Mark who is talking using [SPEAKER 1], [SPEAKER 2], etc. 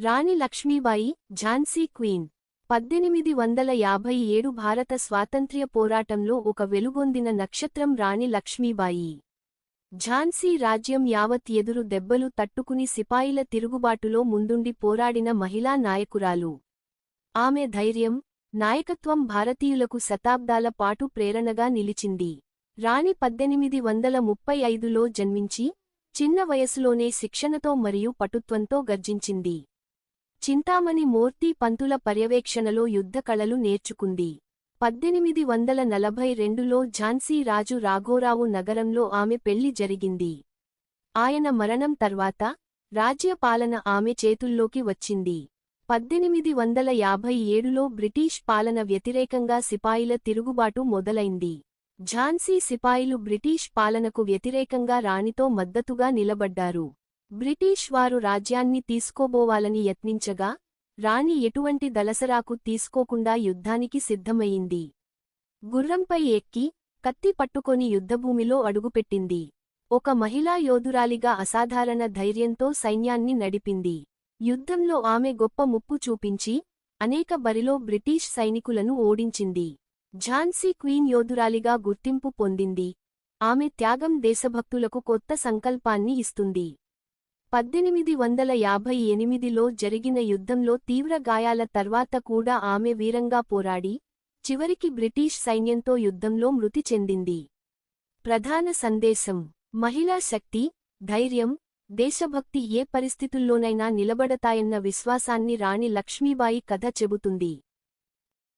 [SPEAKER 1] రాణి Lakshmibai Jhansi queen. పద్దెనిమిది వందల యాభై ఏడు భారత స్వాతంత్ర్య పోరాటంలో ఒక వెలుగొందిన నక్షత్రం రాణి లక్ష్మీబాయి. ఝాన్సీ రాజ్యం యావత్ ఎదురు దెబ్బలు తట్టుకుని సిపాయిల తిరుగుబాటులో ముందుండి పోరాడిన మహిళా నాయకురాలు. ఆమె ధైర్యం నాయకత్వం భారతీయులకు శతాబ్దాల పాటు ప్రేరణగా నిలిచింది. రాణి పద్దెనిమిది వందల ముప్పై ఐదులో జన్మించి చిన్న వయసులోనే శిక్షణతో మరియు పటుత్వంతో గర్జించింది. చింతామణి మూర్తి పంతుల పర్యవేక్షణలో యుద్ధ కళలు నేర్చుకుంది. పద్దెనిమిది వందల నలభై రెండులో ఝాన్సీ రాజు రాఘోరావు నగరంలో ఆమె పెళ్ళి జరిగింది. ఆయన మరణం తర్వాత రాజ్యపాలన ఆమె చేతుల్లోకి వచ్చింది. పద్దెనిమిది వందల యాభై ఏడులో బ్రిటీష్ పాలన వ్యతిరేకంగా సిపాయిల తిరుగుబాటు మొదలైంది. ఝాన్సీ సిపాయిలు బ్రిటీష్ పాలనకు వ్యతిరేకంగా రాణితో మద్దతుగా నిలబడ్డారు. బ్రిటీష్ వారు రాజ్యాన్ని తీసుకోబోవాలని యత్నించగా రాణి ఎటువంటి దలసరాకు తీసుకోకుండా యుద్ధానికి సిద్ధమయింది. గుర్రంపై ఎక్కి కత్తి పట్టుకొని యుద్ధభూమిలో అడుగుపెట్టింది. ఒక మహిళా యోధురాలిగా అసాధారణ ధైర్యంతో సైన్యాన్ని నడిపింది. యుద్ధంలో ఆమె గొప్ప ముప్పు చూపించి అనేక బరిలో బ్రిటీష్ సైనికులను ఓడించింది. ఝాన్సీ క్వీన్ యోధురాలిగా గుర్తింపు పొందింది. ఆమె త్యాగం దేశభక్తులకు కొత్త సంకల్పాన్ని ఇస్తుంది. పద్దెనిమిది వందల యాభై ఎనిమిదిలో జరిగిన యుద్ధంలో తీవ్ర గాయాల తర్వాత కూడా ఆమె వీరంగా పోరాడి చివరికి బ్రిటీష్ సైన్యంతో యుద్ధంలో మృతి చెందింది. ప్రధాన సందేశం మహిళా శక్తి ధైర్యం దేశభక్తి ఏ పరిస్థితుల్లోనైనా నిలబడతాయన్న విశ్వాసాన్ని రాణి లక్ష్మీబాయి కథ చెబుతుంది.